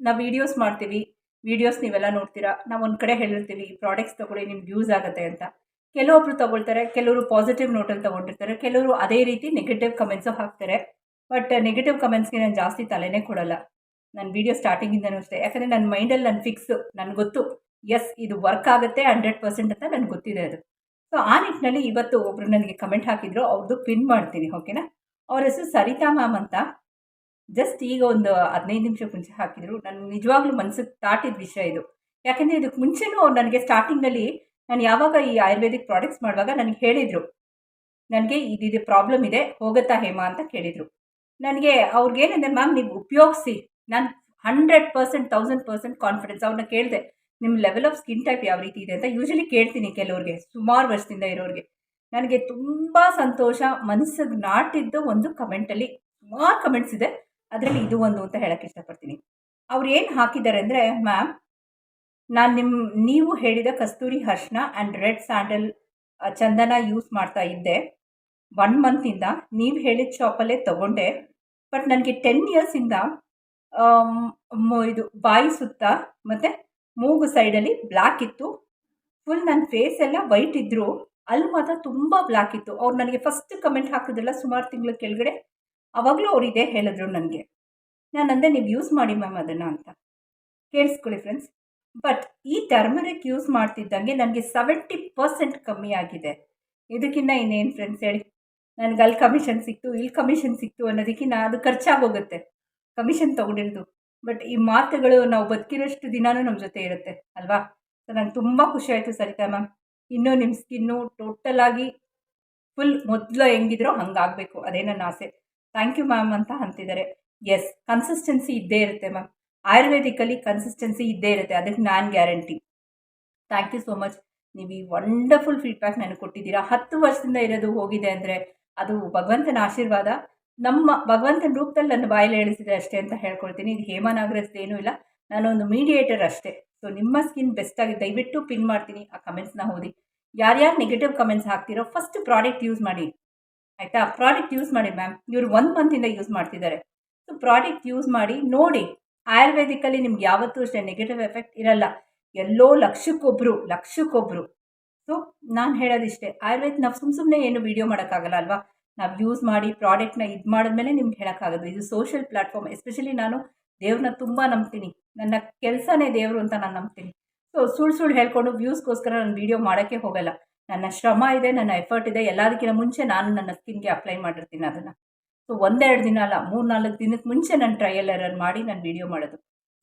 ನಾವು ವೀಡಿಯೋಸ್ ಮಾಡ್ತೀವಿ ವೀಡಿಯೋಸ್ ನೀವೆಲ್ಲ ನೋಡ್ತೀರಾ, ನಾವು ಒಂದು ಕಡೆ ಹೇಳಿರ್ತೀವಿ, ಈ ಪ್ರಾಡಕ್ಟ್ಸ್ ತೊಗೊಳ್ಳಿ ನಿಮ್ಗೆ ಯೂಸ್ ಆಗುತ್ತೆ ಅಂತ. ಕೆಲವೊಬ್ರು ತೊಗೊಳ್ತಾರೆ, ಕೆಲವರು ಪಾಸಿಟಿವ್ ನೋಟಲ್ಲಿ ತೊಗೊಂಡಿರ್ತಾರೆ, ಕೆಲವರು ಅದೇ ರೀತಿ ನೆಗೆಟಿವ್ ಕಮೆಂಟ್ಸು ಹಾಕ್ತಾರೆ. ಬಟ್ ನೆಗೆಟಿವ್ ಕಮೆಂಟ್ಸ್ಗೆ ನಾನು ಜಾಸ್ತಿ ತಲೆನೇ ಕೊಡಲ್ಲ. ನನ್ನ ವೀಡಿಯೋ ಸ್ಟಾರ್ಟಿಂಗಿಂದನೂ ಅಷ್ಟೇ. ಯಾಕಂದರೆ ನನ್ನ ಮೈಂಡಲ್ಲಿ ನನ್ನ ಫಿಕ್ಸು ನನಗೆ ಗೊತ್ತು. ಎಸ್ ಇದು ವರ್ಕ್ ಆಗುತ್ತೆ ಹಂಡ್ರೆಡ್ ಪರ್ಸೆಂಟ್ ಅಂತ ನನಗೆ ಗೊತ್ತಿದೆ ಅದು. ಸೊ ಆ ನಿಟ್ಟಿನಲ್ಲಿ ಇವತ್ತು ಒಬ್ರು ನನಗೆ ಕಮೆಂಟ್ ಹಾಕಿದ್ರು ಅವ್ರದ್ದು ಪಿನ್ ಮಾಡ್ತೀನಿ ಓಕೆನಾ ಅವ್ರ ಹೆಸರು ಸರಿತಾ ಮ್ಯಾಮ್ ಅಂತ. ಜಸ್ಟ್ ಈಗ ಒಂದು ಹದಿನೈದು ನಿಮಿಷ ಮುಂಚೆ ಹಾಕಿದರು. ನನಗೆ ನಿಜವಾಗ್ಲೂ ಮನ್ಸಿಗೆ ತಾಟಿದ ವಿಷಯ ಇದು. ಯಾಕೆಂದರೆ ಇದಕ್ಕೆ ಮುಂಚೆನೂ ಅವ್ರು ನನಗೆ ಸ್ಟಾರ್ಟಿಂಗ್ನಲ್ಲಿ ನಾನು ಯಾವಾಗ ಈ ಆಯುರ್ವೇದಿಕ್ ಪ್ರಾಡಕ್ಟ್ಸ್ ಮಾಡುವಾಗ ನನಗೆ ಹೇಳಿದರು. ನನಗೆ ಇದಿದು ಪ್ರಾಬ್ಲಮ್ ಇದೆ, ಹೋಗುತ್ತಾ ಹೇಮಾ ಅಂತ ಕೇಳಿದರು. ನನಗೆ ಅವ್ರಿಗೇನೆಂದರೆ ಮ್ಯಾಮ್ ನೀವು ಉಪಯೋಗಿಸಿ. ನಾನು hundred percent thousand percent confidence ಅವ್ರನ್ನ ಕೇಳಿದೆ. ನಿಮ್ಮ ಲೆವೆಲ್ ಆಫ್ ಸ್ಕಿನ್ ಟೈಪ್ ಯಾವ ರೀತಿ ಇದೆ ಅಂತ ಯೂಶಲಿ ಕೇಳ್ತೀನಿ ಕೆಲವ್ರಿಗೆ, ಸುಮಾರು ವರ್ಷದಿಂದ ಇರೋರಿಗೆ. ನನಗೆ ತುಂಬ ಸಂತೋಷ ಮನಸ್ಸಿಗೆ ನಾಟಿದ್ದು ಒಂದು ಕಮೆಂಟಲ್ಲಿ ಸುಮಾರು ಕಮೆಂಟ್ಸ್ ಇದೆ. ಅದರಲ್ಲಿ ಇದು ಒಂದು ಅಂತ ಹೇಳಕ್ಕೆ ಇಷ್ಟಪಡ್ತೀನಿ. ಅವ್ರು ಏನು ಹಾಕಿದ್ದಾರೆ ಅಂದರೆ, ಮ್ಯಾಮ್, ನಾನು ನಿಮ್ಮ ನೀವು ಹೇಳಿದ ಕಸ್ತೂರಿ ಹರ್ಷಣ ಆ್ಯಂಡ್ ರೆಡ್ ಸ್ಯಾಂಡಲ್ ಚಂದನ ಯೂಸ್ ಮಾಡ್ತಾ ಇದ್ದೆ. ಒನ್ ಮಂತಿಂದ ನೀವು ಹೇಳಿದ ಶಾಪಲ್ಲೇ ತಗೊಂಡೆ. ಬಟ್ ನನಗೆ ಟೆನ್ ಇಯರ್ಸಿಂದ ಇದು ಬಾಯಿ ಸುತ್ತ ಮತ್ತು ಮೂಗು ಸೈಡಲ್ಲಿ ಬ್ಲ್ಯಾಕ್ ಇತ್ತು. ಫುಲ್ ನನ್ನ ಫೇಸ್ ಎಲ್ಲ ವೈಟ್ ಇದ್ದರು ಅಲ್ಲಿ ಮಾತ್ರ ತುಂಬ ಬ್ಲ್ಯಾಕ್ ಇತ್ತು. ಅವ್ರು ನನಗೆ ಫಸ್ಟ್ ಕಮೆಂಟ್ ಹಾಕಿದ್ರಲ್ಲ ಸುಮಾರು ತಿಂಗಳ ಕೆಳಗಡೆ ಆವಾಗಲೂ ಅವ್ರು ಇದೇ ಹೇಳಿದ್ರು ನನಗೆ. ನಾನು ಅಂದೆ ನೀವು ಯೂಸ್ ಮಾಡಿ ಮ್ಯಾಮ್ ಅದನ್ನು ಅಂತ. ಕೇಳಿಸ್ಕೊಳ್ಳಿ ಫ್ರೆಂಡ್ಸ್ ಬಟ್ ಈ ಟರ್ಮರಿಕ್ ಯೂಸ್ ಮಾಡ್ತಿದ್ದಂಗೆ ನನಗೆ ಸೆವೆಂಟಿ ಪರ್ಸೆಂಟ್ ಕಮ್ಮಿ ಆಗಿದೆ. ಇದಕ್ಕಿಂತ ಇನ್ನೇನು ಫ್ರೆಂಡ್ಸ್ ಹೇಳಿ? ನನಗೆ ಅಲ್ಲಿ ಕಮಿಷನ್ ಸಿಕ್ತು, ಇಲ್ಲಿ ಕಮಿಷನ್ ಸಿಕ್ತು ಅನ್ನೋದಕ್ಕಿಂತ ಅದು ಖರ್ಚಾಗೋಗುತ್ತೆ. ಕಮಿಷನ್ ತೊಗೊಂಡಿರೋದು. ಬಟ್ ಈ ಮಾತುಗಳು ನಾವು ಬದುಕಿರೋಷ್ಟು ದಿನಾನೂ ನಮ್ಮ ಜೊತೆ ಇರುತ್ತೆ, ಅಲ್ವಾ? ಸೊ ನಂಗೆ ತುಂಬ ಖುಷಿ ಆಯಿತು ಸರಿತಾ ಮ್ಯಾಮ್ ಇನ್ನೂ ನಿಮ್ಮ ಸ್ಕಿನ್ನು ಟೋಟಲಾಗಿ ಫುಲ್ ಮೊದಲು ಹೆಂಗಿದ್ರೋ ಹಂಗಾಗಬೇಕು. ಅದೇ ನನ್ನ ಆಸೆ. ಥ್ಯಾಂಕ್ ಯು ಮ್ಯಾಮ್ ಅಂತ ಅಂತಿದ್ದಾರೆ. ಎಸ್ ಕನ್ಸಿಸ್ಟೆನ್ಸಿ ಇದ್ದೇ ಇರುತ್ತೆ ಮ್ಯಾಮ್. ಆಯುರ್ವೇದಿಕಲ್ಲಿ ಕನ್ಸಿಸ್ಟೆನ್ಸಿ ಇದ್ದೇ ಇರುತ್ತೆ, ಅದಕ್ಕೆ ನಾನು guarantee. Thank you so much ನೀವು ಈ ವಂಡರ್ಫುಲ್ ಫೀಡ್ಬ್ಯಾಕ್ ನನಗೆ ಕೊಟ್ಟಿದ್ದೀರಾ. ಹತ್ತು ವರ್ಷದಿಂದ ಇರೋದು ಹೋಗಿದೆ ಅಂದರೆ ಅದು ಭಗವಂತನ ಆಶೀರ್ವಾದ. ನಮ್ಮ ಭಗವಂತನ ರೂಪದಲ್ಲಿ ನನ್ನ ಬಾಯಲ್ಲಿ ಹೇಳಿಸಿದೆ ಅಷ್ಟೇ ಅಂತ ಹೇಳ್ಕೊಳ್ತೀನಿ. ಇದು ಹೇಮಾ ಏನೂ ಇಲ್ಲ. ನಾನೊಂದು ಮೀಡಿಯೇಟರ್ ಅಷ್ಟೇ. ಸೊ ನಿಮ್ಮ ಸ್ಕಿನ್ ಬೆಸ್ಟ್ ಆಗಿ ದಯವಿಟ್ಟು ಪಿನ್ ಮಾಡ್ತೀನಿ. ಆ ಕಮೆಂಟ್ಸ್ನ ಓದಿ. ಯಾರ್ಯಾರು ನೆಗೆಟಿವ್ ಕಮೆಂಟ್ಸ್ ಹಾಕ್ತಿರೋ ಫಸ್ಟ್ ಪ್ರಾಡಕ್ಟ್ ಯೂಸ್ ಮಾಡಿ. ಆಯಿತಾ? ಪ್ರಾಡಕ್ಟ್ ಯೂಸ್ ಮಾಡಿ ಮ್ಯಾಮ್ ಇವರು ಒಂದು ಮಂತಿಂದ ಯೂಸ್ ಮಾಡ್ತಿದ್ದಾರೆ. ಸೊ ಪ್ರಾಡಕ್ಟ್ ಯೂಸ್ ಮಾಡಿ, ನೋಡಿ, ಆಯುರ್ವೇದಿಕಲ್ಲಿ ನಿಮ್ಗೆ ಯಾವತ್ತೂ ಅಷ್ಟೇ ನೆಗೆಟಿವ್ ಎಫೆಕ್ಟ್ ಇರಲ್ಲ. ಎಲ್ಲೋ ಲಕ್ಷಕ್ಕೊಬ್ಬರು ಲಕ್ಷಕ್ಕೊಬ್ಬರು ಸೊ ನಾನು ಹೇಳೋದಿಷ್ಟೇ, ಆಯುರ್ವೇದ ನಾವು ಸುಮ್ಮ ಸುಮ್ಮನೆ ಏನು ವೀಡಿಯೋ ಮಾಡೋಕ್ಕಾಗಲ್ಲ ಅಲ್ವಾ? ನಾವು ಯೂಸ್ ಮಾಡಿ ಪ್ರಾಡಕ್ಟ್ನ ಇದು ಮಾಡಿದ್ಮೇಲೆ ನಿಮ್ಗೆ ಹೇಳೋಕ್ಕಾಗೋದು. ಇದು ಸೋಷಿಯಲ್ ಪ್ಲ್ಯಾಟ್ಫಾರ್ಮ್ ಎಸ್ಪೆಷಲಿ ನಾನು ದೇವ್ರನ್ನ ತುಂಬ ನಂಬ್ತೀನಿ. ನನ್ನ ಕೆಲಸನೇ ದೇವರು ಅಂತ ನಾನು ನಂಬ್ತೀನಿ. ಸೊ ಸುಳ್ಳು ಸುಳ್ಳು ಹೇಳ್ಕೊಂಡು ವ್ಯೂಸ್ಗೋಸ್ಕರ ನಾನು ವೀಡಿಯೋ ಮಾಡೋಕ್ಕೆ ಹೋಗಲ್ಲ. ನನ್ನ ಶ್ರಮ ಇದೆ, ನನ್ನ ಎಫರ್ಟ್ ಇದೆ, ಎಲ್ಲದಕ್ಕಿಂತ ಮುಂಚೆ ನಾನು ನನ್ನ ಸ್ಕಿನ್ಗೆ ಅಪ್ಲೈ ಮಾಡಿರ್ತೀನಿ ಅದನ್ನು. ಸೊ ಒಂದೆರಡು ದಿನ ಅಲ್ಲ ಮೂರು ನಾಲ್ಕು ದಿನಕ್ಕೆ ಮುಂಚೆ ನಾನು ಟ್ರಯಲ್ ಎರರ್ ಮಾಡಿ ನಾನು ವಿಡಿಯೋ ಮಾಡೋದು.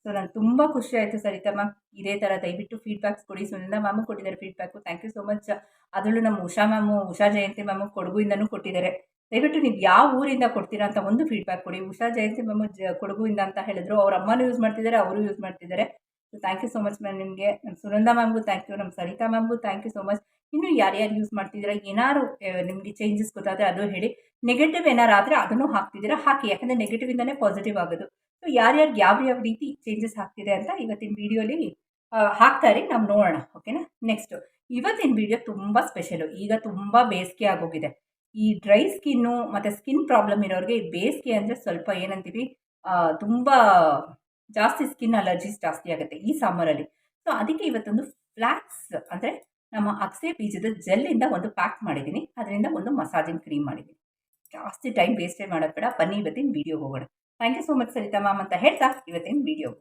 ಸೊ ನಾನು ತುಂಬ ಖುಷಿ ಆಯಿತು ಸರಿತಾ ಮ್ಯಾಮ್ ಇದೇ ಥರ ದಯವಿಟ್ಟು ಫೀಡ್ಬ್ಯಾಕ್ಸ್ ಕೊಡಿ ಸುನಿಂದ ಮ್ಯಾಮು ಕೊಟ್ಟಿದ್ದಾರೆ feedback thank you so much ಅದರಲ್ಲೂ ನಮ್ಮ ಉಷಾ ಮ್ಯಾಮು ಉಷಾ ಜಯಂತಿ ಮ್ಯಾಮು ಕೊಡಗುಯಿಂದನೂ ಕೊಟ್ಟಿದ್ದಾರೆ. ದಯವಿಟ್ಟು ನೀವು ಯಾವ ಊರಿಂದ ಕೊಡ್ತೀರಾ ಅಂತ ಒಂದು ಫೀಡ್ಬ್ಯಾಕ್ ಕೊಡಿ. ಉಷಾ ಜಯಂತಿ ಮ್ಯಾಮು ಜ, ಕೊಡಗುಯಿಂದ ಅಂತ ಹೇಳಿದ್ರು. ಅವ್ರ ಅಮ್ಮನೂ ಯೂಸ್ ಮಾಡ್ತಿದ್ದಾರೆ, ಅವರು ಯೂಸ್ ಮಾಡ್ತಿದ್ದಾರೆ. So thank you so much ma'am ನಿಮಗೆ. ನಮ್ಮ ಸುನಂದ ಮ್ಯಾಮ್ಗೂ ಥ್ಯಾಂಕ್ ಯು ನಮ್ಮ ಸರಿತಾ ಮ್ಯಾಮ್ಗೂ ಥ್ಯಾಂಕ್ ಯು ಸೊ ಮಚ್ ಇನ್ನು ಯಾರ್ಯಾರು ಯೂಸ್ ಮಾಡ್ತಿದ್ದೀರಾ? ಏನಾರು ನಿಮಗೆ ಚೇಂಜಸ್ ಗೊತ್ತಾದರೆ ಅದು ಹೇಳಿ. ನೆಗೆಟಿವ್ ಏನಾರು ಆದರೆ ಅದನ್ನು ಹಾಕ್ತಿದ್ದೀರಾ? ಹಾಕಿ. ಯಾಕಂದರೆ ನೆಗೆಟಿವಿಂದನೇ ಪಾಸಿಟಿವ್ ಆಗೋದು. ಸೊ ಯಾರ್ಯಾರು ಯಾವ ಯಾವ ರೀತಿ ಚೇಂಜಸ್ ಆಗ್ತಿದೆ ಅಂತ ಇವತ್ತಿನ ವೀಡಿಯೋಲಿ ಹಾಕ್ತಾರೆ ನಾವು ನೋಡೋಣ. ಓಕೆನಾ ನೆಕ್ಸ್ಟು ಇವತ್ತಿನ ವಿಡಿಯೋ ತುಂಬ ಸ್ಪೆಷಲು ಈಗ ತುಂಬ ಬೇಸಿಗೆ ಆಗೋಗಿದೆ. ಈ ಡ್ರೈ ಸ್ಕಿನ್ನು ಮತ್ತು ಸ್ಕಿನ್ ಪ್ರಾಬ್ಲಮ್ ಇರೋರಿಗೆ ಬೇಸಿಗೆ ಅಂದರೆ ಸ್ವಲ್ಪ ಏನಂತೀವಿ? ತುಂಬ ಜಾಸ್ತಿ ಸ್ಕಿನ್ ಅಲರ್ಜೀಸ್ ಜಾಸ್ತಿ ಆಗುತ್ತೆ ಈ ಸಮ್ಮರಲ್ಲಿ ಸೊ ಅದಕ್ಕೆ ಇವತ್ತೊಂದು ಫ್ಲ್ಯಾಕ್ಸ್ ಅಂದರೆ ನಮ್ಮ ಅಗಸೆ ಬೀಜದ ಜೆಲ್ಲಿಂದ ಒಂದು ಪ್ಯಾಕ್ ಮಾಡಿದ್ದೀನಿ. ಅದರಿಂದ ಒಂದು ಮಸಾಜಿಂಗ್ ಕ್ರೀಮ್ ಮಾಡಿದ್ದೀನಿ. ಜಾಸ್ತಿ ಟೈಮ್ ವೇಸ್ಟೇ ಮಾಡೋದು ಬೇಡ. ಬನ್ನಿ ಇವತ್ತಿನ ವಿಡಿಯೋ ಹೋಗೋಣ. Thank you so much Sarita ma'am ಅಂತ ಹೇಳ್ತಾ ಇವತ್ತಿನ ವಿಡಿಯೋ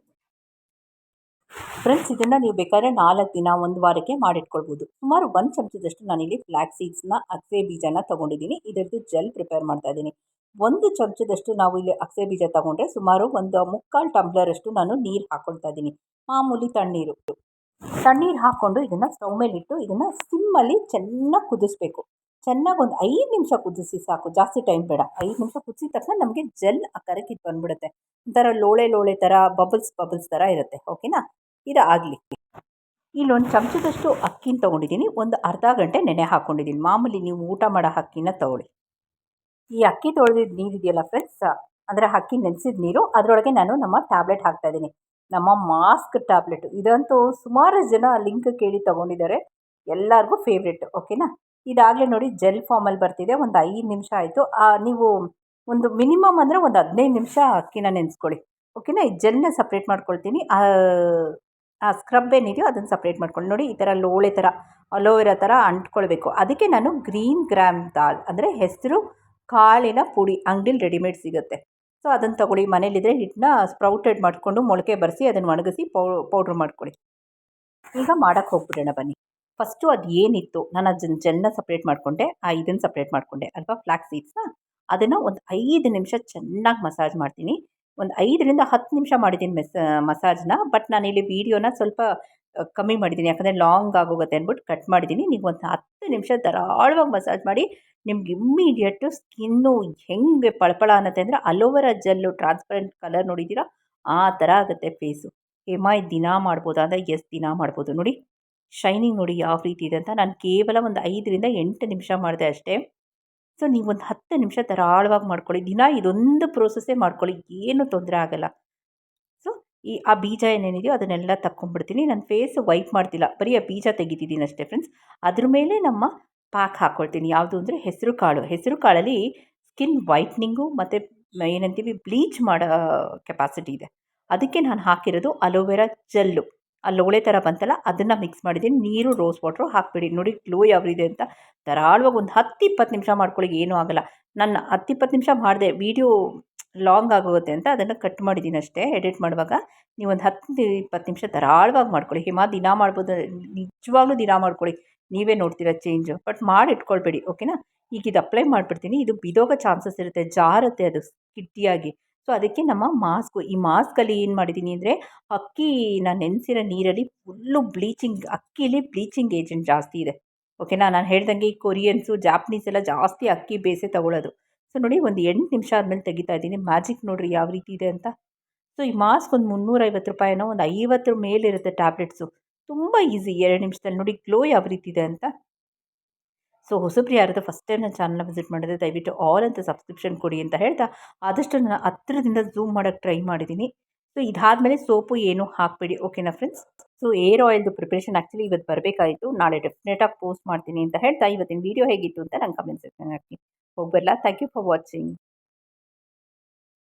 ಫ್ರೆಂಡ್ಸ್ ಇದನ್ನು ನೀವು ಬೇಕಾದ್ರೆ ನಾಲ್ಕು ದಿನ, ಒಂದು ವಾರಕ್ಕೆ ಮಾಡಿಟ್ಕೊಳ್ಬೋದು. ಸುಮಾರು ಒಂದು ಚಮಚದಷ್ಟು ನಾನು ಇಲ್ಲಿ ಫ್ಲ್ಯಾಕ್ ಸೀಡ್ಸ್ನ ಅಕ್ಸೆ ಬೀಜನ ತೊಗೊಂಡಿದ್ದೀನಿ. ಇದರದ್ದು ಜೆಲ್ ಪ್ರಿಪೇರ್ ಮಾಡ್ತಾ ಇದ್ದೀನಿ. ಒಂದು ಚಮಚದಷ್ಟು ನಾವು ಇಲ್ಲಿ ಅಕ್ಸೆ ಬೀಜ ತೊಗೊಂಡ್ರೆ ಸುಮಾರು ಒಂದು ಮುಕ್ಕಾಲು ಟಂಬ್ಲರಷ್ಟು ನಾನು ನೀರು ಹಾಕೊಳ್ತಾ ಇದ್ದೀನಿ. ಮಾಮೂಲಿ ತಣ್ಣೀರು. ತಣ್ಣೀರು ಹಾಕ್ಕೊಂಡು ಇದನ್ನು ಸ್ಟವ್ ಮೇಲಿಟ್ಟು ಇದನ್ನು ಸಿಮ್ಮಲ್ಲಿ ಚೆನ್ನಾಗಿ ಕುದಿಸ್ಬೇಕು. ಚೆನ್ನಾಗಿ ಒಂದು ಐದು ನಿಮಿಷ ಕುದಿಸಿ ಸಾಕು. ಜಾಸ್ತಿ ಟೈಮ್ ಬೇಡ. ಐದು ನಿಮಿಷ ಕುದಿಸಿದ ತಕ್ಷಣ ನಮಗೆ ಜೆಲ್ ಆಕಾರಕ್ಕೆ ಇದು ಬಂದ್ಬಿಡುತ್ತೆ. ಒಂಥರ ಲೋಳೆ ಲೋಳೆ ಥರ ಬಬಲ್ಸ್ ಬಬಲ್ಸ್ ಥರ ಇರುತ್ತೆ. ಓಕೆನಾ ಇದು ಆಗಲಿ ಇಲ್ಲೊಂದು ಚಮಚದಷ್ಟು ಅಕ್ಕಿನ ತೊಗೊಂಡಿದ್ದೀನಿ ಒಂದು ಅರ್ಧ ಗಂಟೆ ನೆನೆ ಹಾಕ್ಕೊಂಡಿದ್ದೀನಿ ಮಾಮೂಲಿ ನೀವು ಊಟ ಮಾಡೋ ಅಕ್ಕಿನ ತೊಗೊಳ್ಳಿ. ಈ ಅಕ್ಕಿ ತೊಳೆದಿದ್ದು ನೀರಿದೆಯಲ್ಲ ಫ್ರೆಂಡ್ಸ್ ಅಂದರೆ ಅಕ್ಕಿ ನೆನೆಸಿದ ನೀರು, ಅದರೊಳಗೆ ನಾನು ನಮ್ಮ ಟ್ಯಾಬ್ಲೆಟ್ ಹಾಕ್ತಾ ಇದ್ದೀನಿ. ನಮ್ಮ ಮಾಸ್ಕ್ ಟ್ಯಾಬ್ಲೆಟ್. ಇದಂತೂ ಸುಮಾರು ಜನ ಲಿಂಕ್ ಕೇಳಿ ತೊಗೊಂಡಿದ್ದಾರೆ. ಎಲ್ಲರಿಗೂ ಫೇವ್ರೇಟ್, ಓಕೆನಾ? ಇದಾಗಲೇ ನೋಡಿ ಜೆಲ್ ಫಾರ್ಮಲ್ಲಿ ಬರ್ತಿದೆ, ಒಂದು ಐದು ನಿಮಿಷ ಆಯಿತು. ನೀವು ಒಂದು ಮಿನಿಮಮ್ ಅಂದರೆ ಒಂದು ಹದಿನೈದು ನಿಮಿಷ ಅಕ್ಕಿನ ನೆನೆಸ್ಕೊಳ್ಳಿ. ಓಕೆನಾ? ಈ ಜೆಲ್ನ ಸಪ್ರೇಟ್ ಮಾಡ್ಕೊಳ್ತೀನಿ. ಆ ಸ್ಕ್ರಬ್ ಏನಿದೆಯೋ ಅದನ್ನು ಸಪ್ರೇಟ್ ಮಾಡ್ಕೊಂಡು ನೋಡಿ, ಈ ಥರ ಲೋಳೆ ಥರ ಅಲೋವೆರಾ ಥರ ಅಂಟ್ಕೊಳ್ಬೇಕು. ಅದಕ್ಕೆ ನಾನು ಗ್ರೀನ್ ಗ್ರಾಮ್ ದಾಲ್, ಅಂದರೆ ಹೆಸರು, ಕಾಳಿನ ಪುಡಿ ಅಂಗಡಿಲಿ ರೆಡಿಮೇಡ್ ಸಿಗುತ್ತೆ. ಸೊ, ಅದನ್ನು ತೊಗೊಳ್ಳಿ. ಮನೇಲಿದ್ದರೆ ಹಿಟ್ಟನ್ನ ಸ್ಪ್ರೌಟೆಡ್ ಮಾಡಿಕೊಂಡು ಮೊಳಕೆ ಬರೆಸಿ ಅದನ್ನು ಒಣಗಿಸಿ ಪೌಡ್ರ್ ಮಾಡ್ಕೊಳ್ಳಿ. ಈಗ ಮಾಡೋಕ್ಕೆ ಹೋಗ್ಬಿಡೋಣ ಬನ್ನಿ. ಫಸ್ಟು ಅದು ಏನಿತ್ತು, ನಾನು ಅದನ್ನ ಜೆಲ್ನ ಸಪ್ರೇಟ್ ಮಾಡಿಕೊಂಡೆ. ಆ ಇದನ್ನು ಸಪ್ರೇಟ್ ಮಾಡಿಕೊಂಡೆ ಅಲ್ವಾ? ಫ್ಲ್ಯಾಕ್ ಸೀಡ್ಸ್ನ ಅದನ್ನು ಒಂದು ಐದು ನಿಮಿಷ ಚೆನ್ನಾಗಿ ಮಸಾಜ್ ಮಾಡ್ತೀನಿ. ಒಂದು ಐದರಿಂದ ಹತ್ತು ನಿಮಿಷ ಮಾಡಿದ್ದೀನಿ ಮೆಸ್, ಮಸಾಜ್ನ. ಬಟ್ ನಾನಿಲ್ಲಿ ವೀಡಿಯೋನ ಸ್ವಲ್ಪ ಕಮ್ಮಿ ಮಾಡಿದ್ದೀನಿ ಯಾಕಂದರೆ ಲಾಂಗ್ ಆಗೋಗುತ್ತೆ ಅಂದ್ಬಿಟ್ಟು ಕಟ್ ಮಾಡಿದ್ದೀನಿ ನೀವು ಒಂದು ಹತ್ತು ನಿಮಿಷ ಧಾರಾಳವಾಗಿ ಮಸಾಜ್ ಮಾಡಿ, ನಿಮ್ಗೆ ಇಮ್ಮಿಡಿಯೇಟು ಸ್ಕಿನ್ನು ಹೆಂಗೆ ಪಳಪಳ ಅನ್ನತ್ತೆ ಅಂದರೆ ಅಲೋವೆರಾ ಜೆಲ್ಲು ಟ್ರಾನ್ಸ್ಪರೆಂಟ್ ಕಲರ್ ನೋಡಿದ್ದೀರಾ? ಆ ಥರ ಆಗುತ್ತೆ ಫೇಸು ಹೇಮ ದಿನ ಮಾಡ್ಬೋದಾ ಅಂದರೆ ಎಸ್ ದಿನ ಮಾಡ್ಬೋದು. ನೋಡಿ ಶೈನಿಂಗ್ ನೋಡಿ ಯಾವ ರೀತಿ ಇದೆ ಅಂತ. ನಾನು ಕೇವಲ ಒಂದು ಐದರಿಂದ ಎಂಟು ನಿಮಿಷ ಮಾಡಿದೆ ಅಷ್ಟೇ. ಸೊ ನೀವೊಂದು ಹತ್ತು ನಿಮಿಷ ಧಾರಾಳವಾಗಿ ಮಾಡ್ಕೊಳ್ಳಿ. ದಿನ ಇದೊಂದು ಪ್ರೋಸೆಸ್ಸೇ ಮಾಡ್ಕೊಳ್ಳಿ. ಏನೂ ತೊಂದರೆ ಆಗೋಲ್ಲ. ಈ, ಆ ಬೀಜ ಏನೇನಿದೆಯೋ ಅದನ್ನೆಲ್ಲ ತಕ್ಕೊಂಡ್ಬಿಡ್ತೀನಿ. ನಾನು ಫೇಸ್ ವೈಪ್ ಮಾಡ್ತಿಲ್ಲ. ಬರೀ ಆ ಬೀಜ ತೆಗಿತಿದ್ದೀನಿ ಅಷ್ಟೇ ಫ್ರೆಂಡ್ಸ್ ಅದ್ರ ಮೇಲೆ ನಮ್ಮ ಪಾಕ್ ಹಾಕ್ಕೊಳ್ತೀನಿ ಯಾವುದು ಅಂದರೆ ಹೆಸರು ಕಾಳು. ಹೆಸರು ಕಾಳಲ್ಲಿ ಸ್ಕಿನ್ ವೈಟ್ನಿಂಗು ಮತ್ತು ಏನಂತೀವಿ ಬ್ಲೀಚ್ ಮಾಡೋ ಕೆಪಾಸಿಟಿ ಇದೆ. ಅದಕ್ಕೆ ನಾನು ಹಾಕಿರೋದು ಅಲೋವೆರಾ ಜೆಲ್ಲು. ಲೋಳೆ ಥರ ಬಂತಲ್ಲ, ಅದನ್ನು ಮಿಕ್ಸ್ ಮಾಡಿದ್ದೀನಿ. ನೀರು ರೋಸ್ ವಾಟ್ರು ಹಾಕ್ಬಿಡಿ. ನೋಡಿ ಗ್ಲೋ ಯಾವಿದೆ ಅಂತ. ಧಾರಾಳವಾಗಿ ಒಂದು ಹತ್ತು ಇಪ್ಪತ್ತು ನಿಮಿಷ ಮಾಡ್ಕೊಳ್ಳಿ ಏನೂ ಆಗೋಲ್ಲ. ನನ್ನ ಹತ್ತು ಇಪ್ಪತ್ತು ನಿಮಿಷ ಮಾಡಿದೆ. ವೀಡಿಯೋ ಲಾಂಗ್ ಆಗೋಗುತ್ತೆ ಅಂತ ಅದನ್ನು ಕಟ್ ಮಾಡಿದ್ದೀನಿ ಅಷ್ಟೇ ಎಡಿಟ್ ಮಾಡುವಾಗ. ನೀವು ಒಂದು ಹತ್ತು ಇಪ್ಪತ್ತು ನಿಮಿಷ ಧಾರಾಳವಾಗಿ ಮಾಡ್ಕೊಳ್ಳಿ. ಹಿಮ, ದಿನ ಮಾಡ್ಬೋದು, ನಿಜವಾಗ್ಲೂ ದಿನ ಮಾಡ್ಕೊಳ್ಳಿ. ನೀವೇ ನೋಡ್ತೀರ ಚೇಂಜು ಬಟ್ ಮಾಡಿ ಇಟ್ಕೊಳ್ಬೇಡಿ ಓಕೆನಾ ಈಗ ಇದು ಅಪ್ಲೈ ಮಾಡಿಬಿಡ್ತೀನಿ. ಇದು ಬಿದೋಗೋ ಚಾನ್ಸಸ್ ಇರುತ್ತೆ, ಜಾರುತ್ತೆ ಅದು ಕಿಟ್ಟಿಯಾಗಿ. ಸೊ ಅದಕ್ಕೆ ನಮ್ಮ ಮಾಸ್ಕು ಈ ಮಾಸ್ಕಲ್ಲಿ ಏನು ಮಾಡಿದ್ದೀನಿ ಅಂದರೆ, ಅಕ್ಕಿನ ನೆನೆಸಿರೋ ನೀರಲ್ಲಿ ಫುಲ್ಲು ಬ್ಲೀಚಿಂಗ್ ಅಕ್ಕಿಲಿ ಬ್ಲೀಚಿಂಗ್ ಏಜೆಂಟ್ ಜಾಸ್ತಿ ಇದೆ. ಓಕೆನಾ ನಾನು ಹೇಳ್ದಂಗೆ ಈ ಕೊರಿಯನ್ಸು ಜಾಪ್ನೀಸ್ ಎಲ್ಲ ಜಾಸ್ತಿ ಅಕ್ಕಿ ಬೇಸೆ ತಗೊಳ್ಳೋದು ಸೊ ನೋಡಿ ಒಂದು ಎಂಟು ನಿಮಿಷ ಆದಮೇಲೆ ತೆಗಿತಾ ಇದ್ದೀನಿ. ಮ್ಯಾಜಿಕ್ ನೋಡಿರಿ ಯಾವ ರೀತಿ ಇದೆ ಅಂತ. ಸೊ ಈ ಮಾಸ್ಕ್ ಒಂದು ಮುನ್ನೂರೈವತ್ತು ರೂಪಾಯಿನೋ ಒಂದು ಐವತ್ತರ ಮೇಲಿರುತ್ತೆ ಟ್ಯಾಬ್ಲೆಟ್ಸು ತುಂಬ ಈಸಿ ಎರಡು ನಿಮಿಷದಲ್ಲಿ. ನೋಡಿ ಗ್ಲೋ ಯಾವ ರೀತಿ ಇದೆ ಅಂತ. ಸೊ ಹೊಸಬ್ರು ಯಾರಾದರೂ ಫಸ್ಟ್ ಟೈಮ್ ನನ್ನ ಚಾನಲ್ನ ವಿಸಿಟ್ ಮಾಡಿದ್ರೆ ದಯವಿಟ್ಟು ಆಲ್ ಅಂತ ಸಬ್ಸ್ಕ್ರಿಪ್ಷನ್ ಕೊಡಿ ಅಂತ ಹೇಳ್ತಾ ಆದಷ್ಟು ನಾನು ಹತ್ತಿರದಿಂದ ಝೂಮ್ ಮಾಡೋಕ್ಕೆ ಟ್ರೈ ಮಾಡಿದ್ದೀನಿ. ಸೊ ಇದಾದಮೇಲೆ ಸೋಪು ಏನು ಹಾಕಬೇಡಿ. ಓಕೆನಾ ಫ್ರೆಂಡ್ಸ್ ಸೊ ಏರ್ ಆಯಿಲ್ದು ಪ್ರಿಪ್ರೇಷನ್ ಆ್ಯಕ್ಚುಲಿ ಇವತ್ತು ಬರಬೇಕಾಯಿತು. ನಾಳೆ ಡೆಫಿನೆಟಾಗಿ ಪೋಸ್ಟ್ ಮಾಡ್ತೀನಿ ಅಂತ ಹೇಳ್ತಾ. ಇವತ್ತಿನ ವೀಡಿಯೋ ಹೇಗಿತ್ತು ಅಂತ ನಂಗೆ ಕಮೆಂಟ್ ಸೆಕ್ಷನ್ ಹಾಕಿ. ಹೋಗ್ಬರಲ್ಲ ಥ್ಯಾಂಕ್ ಯು ಫಾರ್ ವಾಚಿಂಗ್